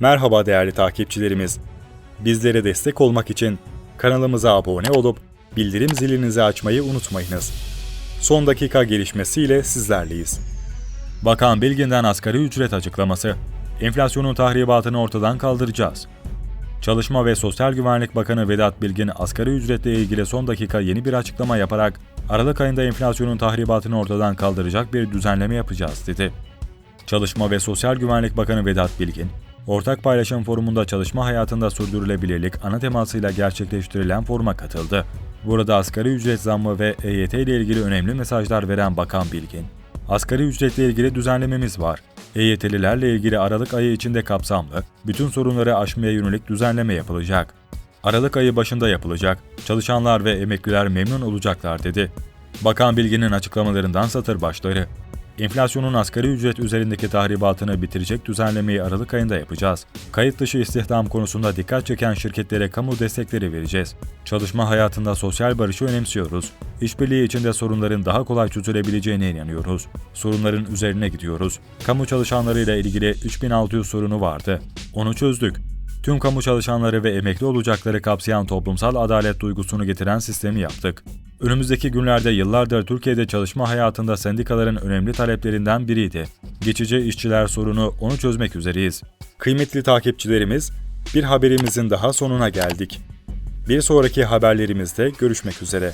Merhaba değerli takipçilerimiz. Bizlere destek olmak için kanalımıza abone olup bildirim zilinizi açmayı unutmayınız. Son dakika gelişmesiyle sizlerleyiz. Bakan Bilgin'den asgari ücret açıklaması. Enflasyonun tahribatını ortadan kaldıracağız. Çalışma ve Sosyal Güvenlik Bakanı Vedat Bilgin asgari ücretle ilgili son dakika yeni bir açıklama yaparak Aralık ayında enflasyonun tahribatını ortadan kaldıracak bir düzenleme yapacağız dedi. Çalışma ve Sosyal Güvenlik Bakanı Vedat Bilgin, Ortak Paylaşım Forumu'nda çalışma hayatında sürdürülebilirlik ana temasıyla gerçekleştirilen foruma katıldı. Burada asgari ücret zammı ve EYT ile ilgili önemli mesajlar veren Bakan Bilgin, Asgari ücretle ilgili düzenlememiz var. EYT'lilerle ilgili Aralık ayı içinde kapsamlı, bütün sorunları aşmaya yönelik düzenleme yapılacak. Aralık ayı başında yapılacak, çalışanlar ve emekliler memnun olacaklar dedi. Bakan Bilgin'in açıklamalarından satır başları. Enflasyonun asgari ücret üzerindeki tahribatını bitirecek düzenlemeyi Aralık ayında yapacağız. Kayıt dışı istihdam konusunda dikkat çeken şirketlere kamu destekleri vereceğiz. Çalışma hayatında sosyal barışı önemsiyoruz. İşbirliği içinde sorunların daha kolay çözülebileceğine inanıyoruz. Sorunların üzerine gidiyoruz. Kamu çalışanlarıyla ilgili 3600 sorunu vardı. Onu çözdük. Tüm kamu çalışanları ve emekli olacakları kapsayan toplumsal adalet duygusunu getiren sistemi yaptık. Önümüzdeki günlerde yıllardır Türkiye'de çalışma hayatında sendikaların önemli taleplerinden biriydi. Geçici işçiler sorunu onu çözmek üzereyiz. Kıymetli takipçilerimiz, bir haberimizin daha sonuna geldik. Bir sonraki haberlerimizde görüşmek üzere.